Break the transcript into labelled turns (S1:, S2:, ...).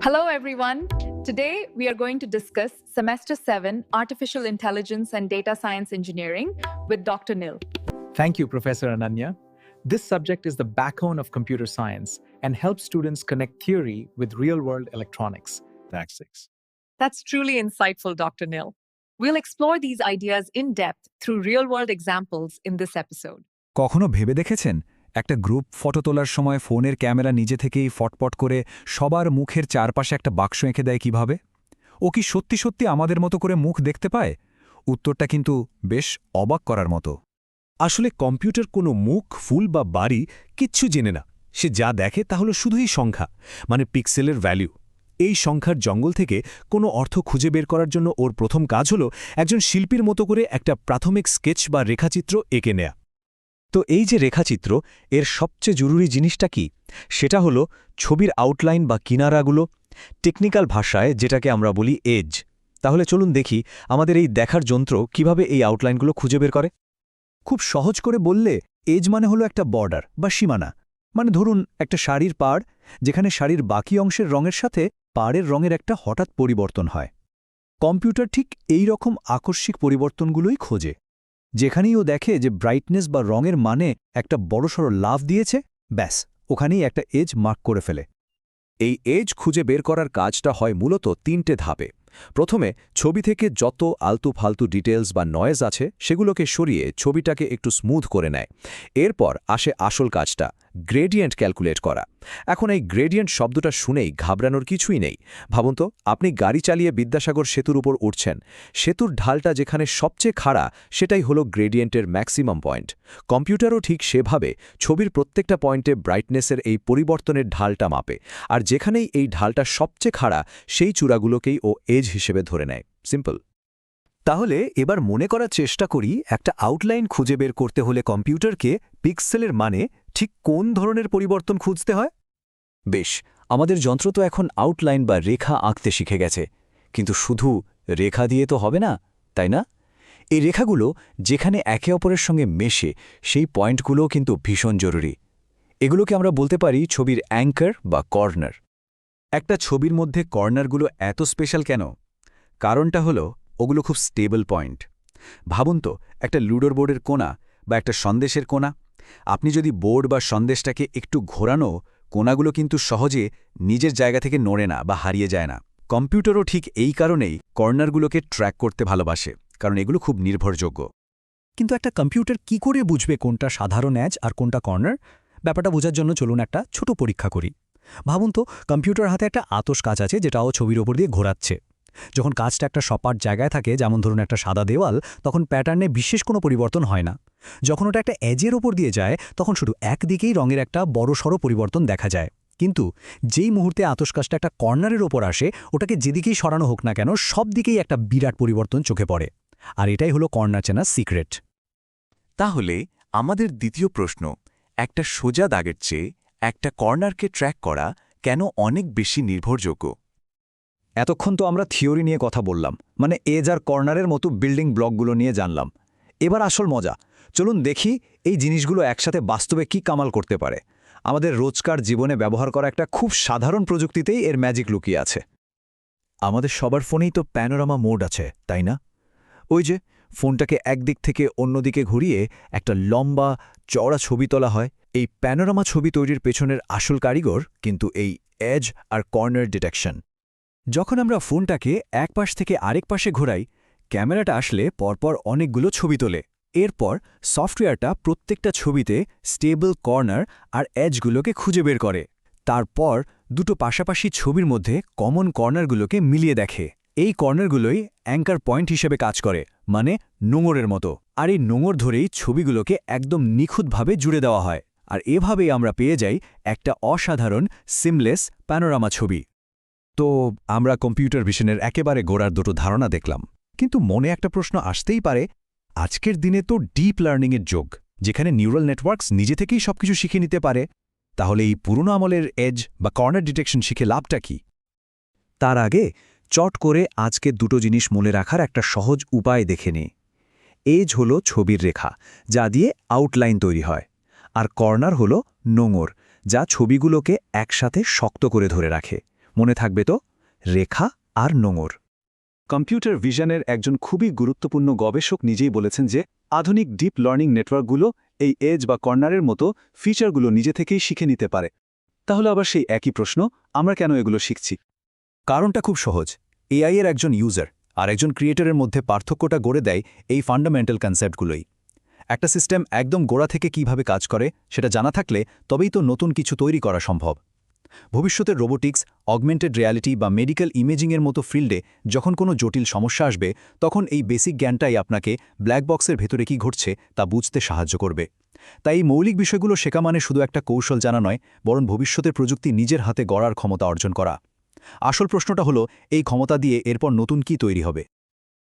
S1: Hello, everyone. Today, we are going to discuss Semester 7 Artificial Intelligence and Data Science Engineering with Dr. Nil.
S2: Thank you, Professor Ananya. This subject is the backbone of computer science and helps students connect theory with real world electronics. Tactics.
S3: That's truly insightful, Dr. Nil. We'll explore these ideas in depth through real world examples in this episode.
S4: কখনো ভেবে দেখেছেন একটা group photo তোলার সময় ফোনের camera নিজে থেকেই ফটপট করে সবার মুখের চারপাশে একটা বাক্স এঁকে দেয় কীভাবে? ও কি সত্যি সত্যি আমাদের মতো করে মুখ দেখতে পায়? উত্তরটা কিন্তু বেশ অবাক করার মতো।
S5: আসলে কম্পিউটার কোনো মুখ, ফুল বা বাড়ি কিচ্ছু জেনে না। সে যা দেখে তা হলো শুধুই সংখ্যা মানে পিক্সেলের ভ্যালু এই সংখ্যার জঙ্গল থেকে কোনো অর্থ খুঁজে বের করার জন্য ওর প্রথম কাজ হলো একজন শিল্পীর মতো করে একটা প্রাথমিক স্কেচ বা রেখাচিত্র এঁকে নেয়া। তো এই যে রেখাচিত্র, এর সবচেয়ে জরুরি জিনিসটা কি? সেটা হলো ছবির আউটলাইন বা কিনারাগুলো টেকনিক্যাল ভাষায় যেটাকে আমরা বলি এজ তাহলে চলুন দেখি আমাদের এই দেখার যন্ত্র কীভাবে এই আউটলাইনগুলো খুঁজে বের করে।
S4: খুব সহজ করে বললে এজ মানে হলো একটা বর্ডার বা সীমানা। মানে ধরুন, একটা শাড়ির পাড়, যেখানে শাড়ির বাকি অংশের রঙের সাথে পাড়ের রঙের একটা হঠাৎ পরিবর্তন হয়। কম্পিউটার ঠিক এই রকম আকস্মিক পরিবর্তনগুলোই খোঁজে। যেখানেই ও দেখে যে ব্রাইটনেস বা রঙের মানে একটা বড়সড় লাভ দিয়েছে, ব্যাস, ওখানেই একটা এজ মার্ক করে ফেলে।
S5: এই এজ খুঁজে বের করার কাজটা হয় মূলত তিনটে ধাপে। প্রথমে, ছবি থেকে যত আলতু ফালতু ডিটেলস বা নয়েজ আছে, সেগুলোকে সরিয়ে ছবিটাকে একটু স্মুথ করে নেয়। এরপর আসে আসল কাজটা গ্রেডিয়েন্ট ক্যালকুলেট করা। এখন এই গ্রেডিয়েন্ট শব্দটা শুনেই ঘাবড়ানোর কিছুই নেই। ভাবুন তো, আপনি গাড়ি চালিয়ে বিদ্যাসাগর সেতুর উপর উঠছেন। সেতুর ঢালটা যেখানে সবচেয়ে খাড়া, সেটাই হলো গ্রেডিয়েন্টের ম্যাক্সিমাম পয়েন্ট। কম্পিউটারও ঠিক সেভাবে ছবির প্রত্যেকটা পয়েন্টে ব্রাইটনেসের এই পরিবর্তনের ঢালটা মাপে। আর যেখানেই এই ঢালটা সবচেয়ে খাড়া, সেই চূড়াগুলোকেই ও এজ হিসেবে ধরে নেয়। সিম্পল।
S4: তাহলে এবার মনে করার চেষ্টা করি, একটা আউটলাইন খুঁজে বের করতে হলে কম্পিউটারকে পিক্সেলের মানে ঠিক কোন ধরনের পরিবর্তন খুঁজতে হয়? বেশ, আমাদের যন্ত্র তো এখন আউটলাইন বা রেখা আঁকতে শিখে গেছে। কিন্তু শুধু রেখা দিয়ে তো হবে না, তাই না? এই রেখাগুলো যেখানে একে অপরের সঙ্গে মেশে, সেই পয়েন্টগুলোও কিন্তু ভীষণ জরুরি। এগুলোকে আমরা বলতে পারি ছবির অ্যাঙ্কার বা কর্নার একটা ছবির মধ্যে কর্নারগুলো এত স্পেশাল কেন? কারণটা হলো, ওগুলো খুব স্টেবল পয়েন্ট ভাবুন তো, একটা লুডোর বোর্ডের কোনা বা একটা সন্দেশের কোণা আপনি যদি বোর্ড বা সন্দেশটাকে একটু ঘোরানো কোণাগুলো কিন্তু সহজে নিজের জায়গা থেকে নড়ে না বা হারিয়ে যায় না। কম্পিউটারও ঠিক এই কারণেই কর্নারগুলোকে ট্র্যাক করতে ভালোবাসে, কারণ এগুলো খুব নির্ভরযোগ্য। কিন্তু একটা কম্পিউটার কি করে বুঝবে কোনটা সাধারণ অ্যাজ আর কোনটা কর্নার? ব্যাপারটা বোঝার জন্য চলুন একটা ছোট পরীক্ষা করি। ভাবুন তো, কম্পিউটার হাতে একটা আতস কাজ আছে যেটাও ছবির ওপর দিয়ে ঘোরাচ্ছে। যখন কাজটা একটা সপাট জায়গায় থাকে, যেমন ধরুন একটা সাদা দেওয়াল, তখন প্যাটার্নে বিশেষ কোনো পরিবর্তন হয় না। যখন ওটা একটা এজের ওপর দিয়ে যায়, তখন শুধু একদিকেই রঙের একটা বড়সড় পরিবর্তন দেখা যায়। কিন্তু যেই মুহূর্তে আতসকাশটা একটা কর্নারের ওপর আসে, ওটাকে যেদিকেই সরানো হোক না কেন, সব দিকেই একটা বিরাট পরিবর্তন চোখে পড়ে। আর এটাই হলো কর্নার চেনার সিক্রেট
S5: তাহলে আমাদের দ্বিতীয় প্রশ্ন, একটা সোজা দাগের চেয়ে একটা কর্নারকে ট্র্যাক করা কেন অনেক বেশি নির্ভরযোগ্য?
S4: এতক্ষণ তো আমরা থিওরি নিয়ে কথা বললাম মানে এজ আর কর্নারের মতো বিল্ডিং ব্লকগুলো নিয়ে জানলাম। এবার আসল মজা, চলুন দেখি এই জিনিসগুলো একসাথে বাস্তবে কি কামাল করতে পারে। আমাদের রোজকার জীবনে ব্যবহার করা একটা খুব সাধারণ প্রযুক্তিতেই এর ম্যাজিক লুকিয়ে আছে। আমাদের সবার ফোনেই তো প্যানোরামা মোড আছে, তাই না? ওই যে, ফোনটাকে একদিক থেকে অন্যদিকে ঘুরিয়ে একটা লম্বা চড়া ছবি তোলা হয়। এই প্যানোরামা ছবি তৈরির পেছনের আসল কারিগর কিন্তু এই এজ আর কর্নার ডিটেকশন যখন আমরা ফোনটাকে এক পাশ থেকে আরেক পাশে ঘোরাই, ক্যামেরাটা আসলে পরপর অনেকগুলো ছবি তোলে। এরপর সফটওয়্যারটা প্রত্যেকটা ছবিতে স্টেবল কর্নার আর এজগুলোকে খুঁজে বের করে। তারপর দুটো পাশাপাশি ছবির মধ্যে কমন কর্নারগুলোকে মিলিয়ে দেখে। এই কর্নারগুলোই অ্যাঙ্কার পয়েন্ট হিসেবে কাজ করে মানে নোঙরের মতো। আর এই নোঙর ধরেই ছবিগুলোকে একদম নিখুঁতভাবে জুড়ে দেওয়া হয়। আর এভাবেই আমরা পেয়ে যাই একটা অসাধারণ সিমলেস প্যানোরামা ছবি। তো আমরা কম্পিউটার ভিশনের একেবারে গোড়ার দুটো ধারণা দেখলাম। কিন্তু মনে একটা প্রশ্ন আসতেই পারে, আজকের দিনে তো ডিপ লার্নিংয়ের যোগ, যেখানে নিউরাল নেটওয়ার্কস নিজে থেকেই সবকিছু শিখে নিতে পারে। তাহলে এই পুরনো আমলের এজ বা কর্নার ডিটেকশন শিখে লাভটা কি? তার আগে চট করে আজকে দুটো জিনিস মনে রাখার একটা সহজ উপায় দেখে নে। এজ হলো ছবির রেখা, যা দিয়ে আউটলাইন তৈরি হয়। আর কর্নার হলো নোঙর, যা ছবিগুলোকে একসাথে শক্ত করে ধরে রাখে। মনে থাকবে তো? রেখা আর নোঙর। কম্পিউটার ভিশনের একজন খুবই গুরুত্বপূর্ণ গবেষক নিজেই বলেছেন যে, আধুনিক ডিপ লার্নিং নেটওয়ার্কগুলো এই এজ বা কর্নারের মতো ফিচারগুলো নিজে থেকেই শিখে নিতে পারে। তাহলে আবার সেই একই প্রশ্ন, আমরা কেন এগুলো শিখছি? কারণটা খুব সহজ। এআই এর একজন ইউজার আর একজন ক্রিয়েটরের মধ্যে পার্থক্যটা গড়ে দেয় এই ফান্ডামেন্টাল কনসেপ্টগুলোই একটা সিস্টেম একদম গোড়া থেকে কীভাবে কাজ করে সেটা জানা থাকলে তবেই তো নতুন কিছু তৈরি করা সম্ভব। ভবিষ্যতের রোবোটিক্স, অগমেন্টেড রিয়ালিটি বা মেডিকেল ইমেজিংয়ের মতো ফিল্ডে যখন কোনো জটিল সমস্যা আসবে, তখন এই বেসিক জ্ঞানটাই আপনাকে ব্ল্যাক বক্সের ভেতরে কি ঘটছে তা বুঝতে সাহায্য করবে। তাই এই মৌলিক বিষয়গুলো শেখা মানে শুধু একটা কৌশল জানা নয়, বরং ভবিষ্যতের প্রযুক্তি নিজের হাতে গড়ার ক্ষমতা অর্জন করা। আসল প্রশ্নটা হলো, এই ক্ষমতা দিয়ে এরপর নতুন কি তৈরি হবে?